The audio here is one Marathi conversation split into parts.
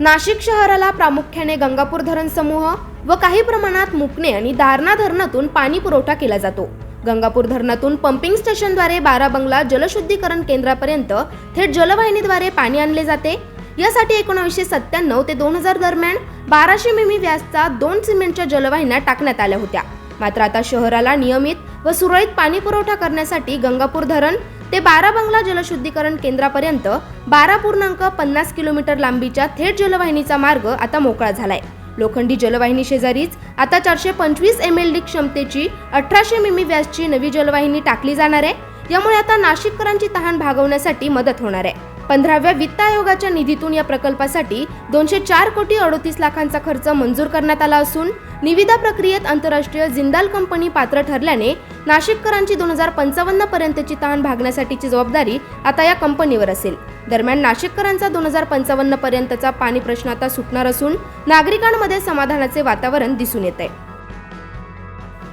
नाशिक शहराला प्रामुख्याने गंगापूर धरण समूह व काही प्रमाणात मुकणे आणि दारणा धरणातून पाणी पुरवठा केला जातो. गंगापूर धरणातून पंपिंग स्टेशनद्वारे बारा बंगला जलशुद्धीकरण केंद्रापर्यंत थेट जलवाहिनीद्वारे पाणी आणले जाते. यासाठी एकोणीसशे सत्त्याण्णव ते दोन हजार दरम्यान बाराशे मिमी व्यासचा दोन सिमेंटच्या जलवाहिन्या टाकण्यात आल्या होत्या. मात्र आता शहराला नियमित व सुरळीत पाणी पुरवठा करण्यासाठी गंगापूर धरण ते बारा बंगला जलशुद्धीकरण केंद्रापर्यंत बारा पूर्णांक पन्नास किलोमीटर लांबीच्या थेट जलवाहिनीचा मार्ग आता मोकळा झालाय. लोखंडी जलवाहिनी शेजारीच आता चारशे पंचवीस एम एल डी क्षमतेची अठराशे मिमी व्यासची नवी जलवाहिनी टाकली जाणार आहे. यामुळे आता नाशिककरांची तहान भागवण्यासाठी मदत होणार आहे. पंधराव्या वित्त आयोगाच्या निधीतून या प्रकल्पासाठी दोनशे चार कोटी अडोतीस लाखांचा खर्च मंजूर करण्यात आला असून निविदा प्रक्रियेत आंतरराष्ट्रीय जिंदाल कंपनी पात्र ठरल्याने नाशिककरांची दोन हजार पंचावन्न पर्यंतची तहान भागण्यासाठीची जबाबदारी आता या कंपनीवर असेल. दरम्यान नाशिककरांचा दोन हजार पंचावन्न पर्यंतचा पाणी प्रश्न आता सुटणार असून नागरिकांमध्ये समाधानाचे वातावरण दिसून येत आहे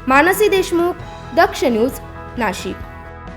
मानसी देशमुख दक्ष न्यूज नाशिक.